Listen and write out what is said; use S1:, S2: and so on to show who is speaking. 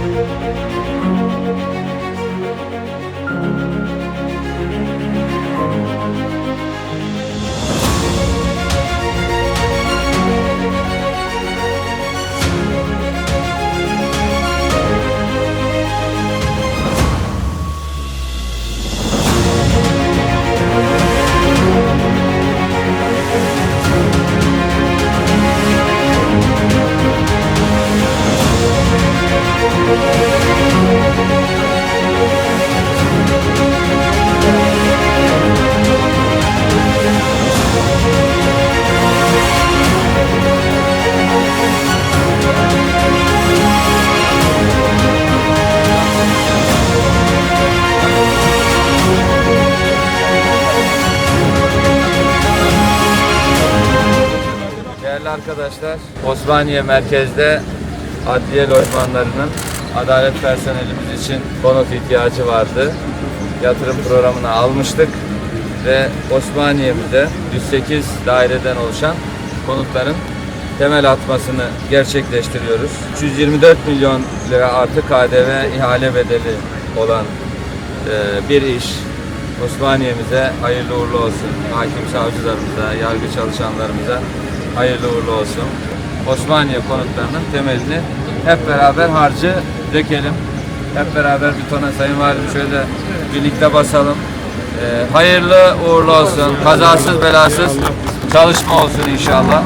S1: Música Değerli arkadaşlar, Osmaniye merkezde adliye lojmanlarının adalet personelimiz için konut ihtiyacı vardı. Yatırım programına almıştık ve Osmaniye'mizde 108 daireden oluşan konutların temel atmasını gerçekleştiriyoruz. 324 milyon lira artı KDV ihale bedeli olan e, bir iş. Osmaniye'mize hayırlı uğurlu olsun. Hakim savcılarımıza, yargı çalışanlarımıza hayırlı uğurlu olsun. Osmaniye konutlarının temelini hep beraber harcı dökelim. Hep beraber bir tona Sayın Valim şöyle birlikte basalım. E, hayırlı uğurlu olsun. Kazasız belasız çalışma olsun inşallah.